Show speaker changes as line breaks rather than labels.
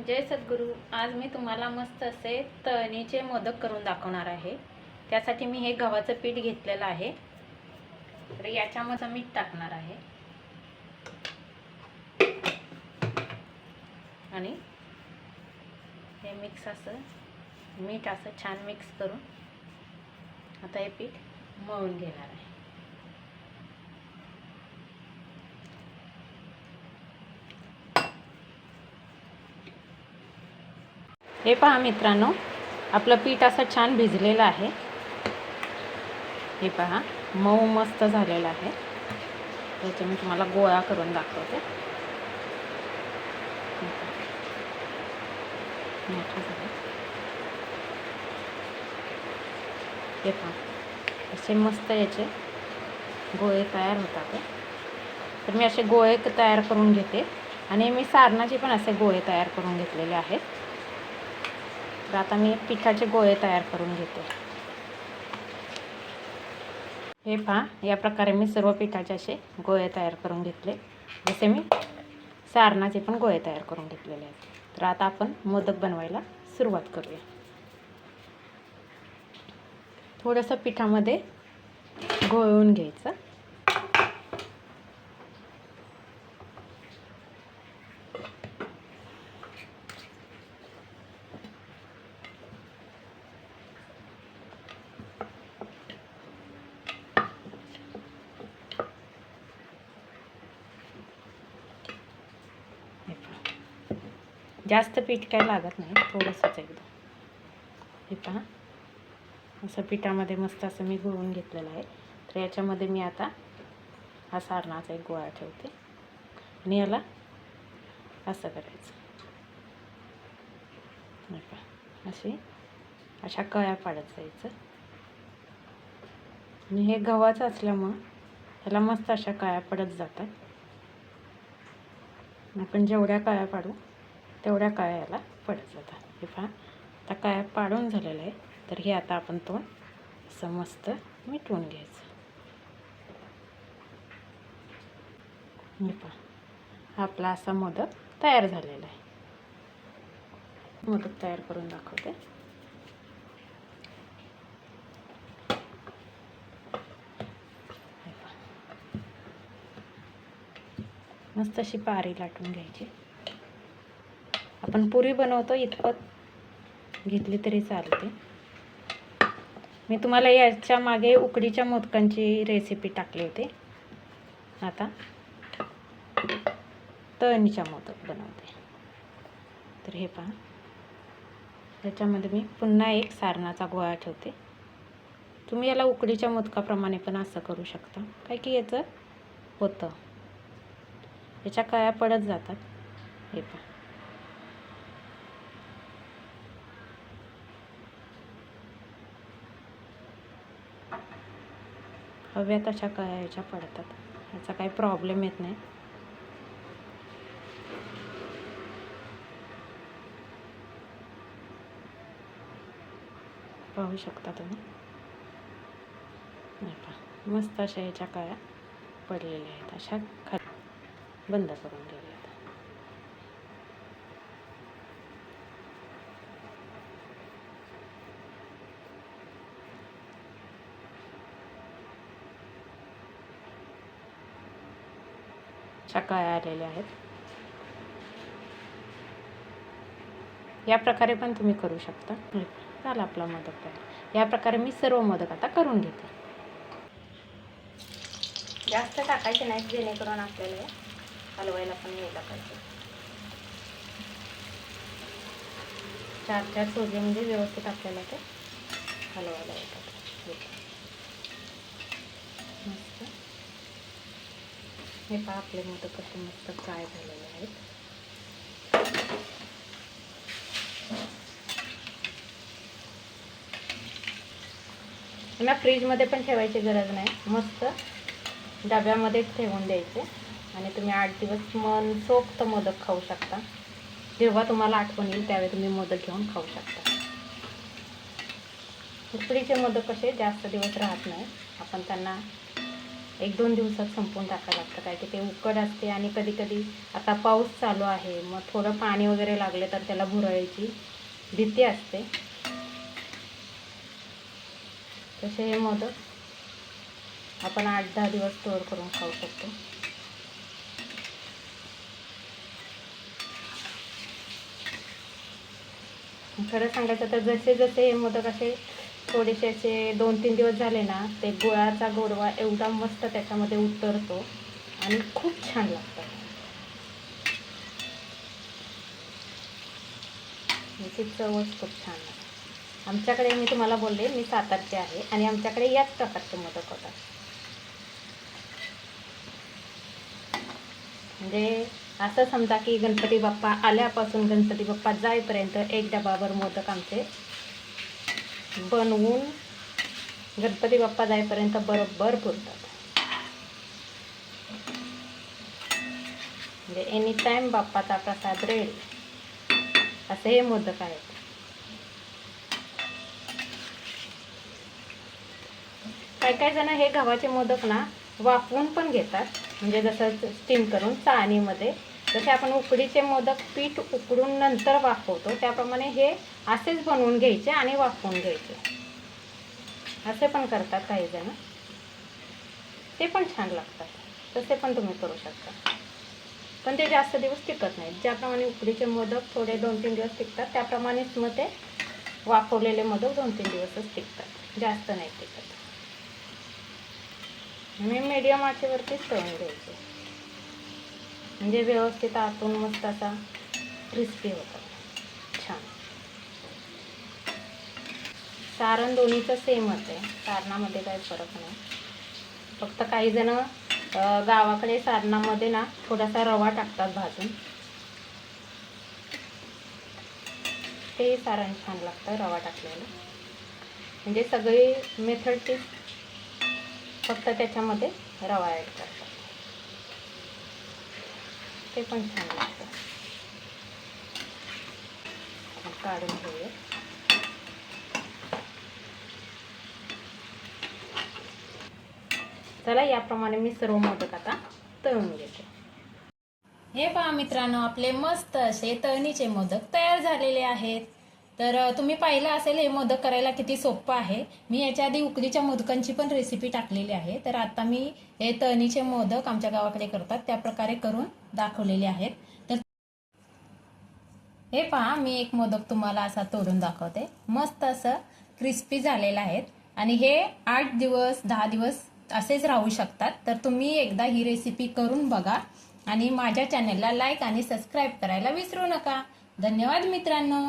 म्हणजे जय सद्गुरू आज मी तुम्हाला मस्त असे तळणीचे मोदक करून दाखवणार आहे. त्यासाठी मी हे गव्हाचं पीठ घेतलेलं आहे. तर याच्यामध्ये मीठ टाकणार आहे. आणि हे मिक्स असं मीठ असं छान मिक्स करून आता हे पीठ मळून घेणार आहे. हे पहा मित्रांनो आपलं पीठ असं छान भिजलेलं आहे. हे पहा मऊ मस्त झालेलं आहे. त्याचे मी तुम्हाला गोळा करून दाखवते. हे पहा असे मस्त याचे गोळे तयार होतात ते. तर मी असे गोळे तयार करून घेते. आणि मी सारणाचे पण असे गोळे तयार करून घेतलेले आहेत. तर आता मी पिठाचे गोळे तयार करून घेते. हे पहा या प्रकारे मी सर्व पिठाचे असे गोळे तयार करून घेतले. जसे मी सारणाचे पण गोळे तयार करून घेतलेले आहेत. तर आता आपण मोदक बनवायला सुरुवात करूया. थोडंसं पिठामध्ये गोळून घ्यायचं हे पहा. जास्त पीठ काय लागत नाही थोडंसंच एकदम हे पहा. असं पिठामध्ये मस्त असं मी गुळून घेतलेलं आहे. तर याच्यामध्ये मी आता हा सारणाचा एक गोळा ठेवते. आणि याला असं करायचं. पहा. अशी अशा कळ्या पाडत जायचं. आणि हे गव्हाचं असल्यामुळं ह्याला मस्त अशा कळ्या पडत जातात. आपण जेवढ्या काळ्या पाडू तेवढ्या काळ्या याला पडत जातात हे पहा आता काळ्या पाडून झालेलं आहे. तर हे आता आपण तोंड असं मस्त मिटवून घ्यायचं. हे पहा हा आपला असा मोदक तयार झालेला आहे. मोदक तयार करून दाखवते. हे मस्त अशी पारी लाटून घ्यायची. आपण पुरी बनवतो इतपत घेतली तरी चालते. मी तुम्हाला याच्या मागे उकडीच्या मोदकांची रेसिपी टाकली होती. आता तळणीच्या मोदक बनवते. तर हे पहा. त्याच्यामध्ये मी पुन्हा एक सारणाचा गोळा ठेवते. तुम्ही याला उकडीच्या मोदकाप्रमाणे पण असं करू शकता. काय की याचं होतं. याच्या कळ्या पडत जातात. हे पहा. हव्या तशा कळ्या पडतात. याचा काही प्रॉब्लेम येत नाही. पाहू शकता तुम्ही? नाही पहा. मस्त अशा याच्या काळ्या पडलेल्या आहेत. अशा खाली बंद करून दिल्या. अशा कळ्या आलेल्या आहेत. या प्रकारे पण तुम्ही करू शकता. झाला आपला मोदक तयार या प्रकारे मी सर्व मोदक आता करून घेते. जास्त टाकायचे नाही जेणेकरून आपल्याला हलवायला पण यायला पाहिजे. चार चार सोजे म्हणजे व्यवस्थित आपल्याला ते हलवायला येतात. हे पहा आपले मोदक कसे मस्त फ्राय झालेले आहेत. त्यांना फ्रीजमध्ये पण ठेवायची गरज नाही. मस्त डब्यामध्येच ठेवून द्यायचे. आणि तुम्ही आठ दिवस मनसोक्त मोदक खाऊ शकता. जेव्हा तुम्हाला आठवण येईल त्यावेळी तुम्ही मोदक घेऊन खाऊ शकता. उकडीचे मोदक कसे जास्त दिवस राहत नाही. आपण त्यांना एक दोन दिवसात संपवून टाकावं लागतं काय की ते उकड असते आणि कधी कधी आता पाऊस चालू आहे मग थोडं पाणी वगैरे लागले तर त्याला भुरळायची भीती असते. तसे हे मोदक आपण आठ दहा दिवस स्टोअर करून खाऊ शकतो. खरं सांगायचं तर जसे जसे हे मोदक असे थोडेसे असे दोन तीन दिवस झाले ना ते गुळाचा गोडवा एवढा मस्त त्याच्यामध्ये उतरतो आणि खूप छान लागतात याची चवच खूप छान आमच्याकडे मी तुम्हाला बोलले मी सातारचे आहे आणि आमच्याकडे याच प्रकारचे मोदक होतात. म्हणजे असं समजा की गणपती बाप्पा आल्यापासून गणपती बाप्पा जाईपर्यंत एक डबाभर मोदक आमचे बनवून गणपती बाप्पा जाईपर्यंत बरोबर पुरतात. म्हणजे एनी टाईम बाप्पाचा प्रसाद रेडी असे हे मोदक आहेत. काही काही जण हे गव्हाचे मोदक ना वाफवून पण घेतात. म्हणजे जसं स्टीम करून चाळणीमध्ये जसे आपण उकडीचे मोदक पीठ उकडून नंतर वाफवतो त्याप्रमाणे हे असेच बनवून घ्यायचे आणि वाफवून घ्यायचे. असे पण करतात काही जण. ते पण छान लागतात. तसे पण तुम्ही करू शकता. पण ते जास्त दिवस टिकत नाहीत. ज्याप्रमाणे उकडीचे मोदक थोडे दोन तीन दिवस टिकतात त्याप्रमाणेच मग ते वाफवलेले मोदक दोन तीन दिवसच टिकतात. जास्त नाही टिकत. मी मीडियम आचेवरतीच तळून घ्यायचे. म्हणजे व्यवस्थित आतून मस्त असा क्रिस्पी होतो. छान. सारण दोन्हीचं सेमच आहे. सारणामध्ये काही फरक नाही. फक्त काही जण गावाकडे सारणामध्ये ना थोडासा रवा टाकतात भाजून. ते सारण छान लागतं रवा टाकलेलं. म्हणजे सगळी मेथड ती फक्त त्याच्यामध्ये रवा ॲड करतात. ते पण छान लागतं. आपण काढून घेऊया. चला याप्रमाणे मी सर्व मोदक आता तळून घेते. हे पहा मित्रांनो आपले मस्त असे तळणीचे मोदक तयार झालेले आहेत. तर तुम्ही पाहिलं असेल हे मोदक करायला किती सोपं आहे. मी याच्या आधी उकडीच्या मोदकांची पण रेसिपी टाकलेली आहे. तर आता मी हे तणीचे मोदक आमच्या गावाकडे करतात. त्या प्रकारे करून दाखवलेले आहेत. तर हे पहा मी एक मोदक तुम्हाला असा तोडून दाखवते. मस्त असं क्रिस्पी झालेलं आहेत. आणि हे आठ दिवस दहा दिवस असेच राहू शकतात. तर तुम्ही एकदा ही रेसिपी करून बघा. आणि माझ्या चॅनलला लाईक आणि सबस्क्राईब करायला विसरू नका. धन्यवाद मित्रांनो.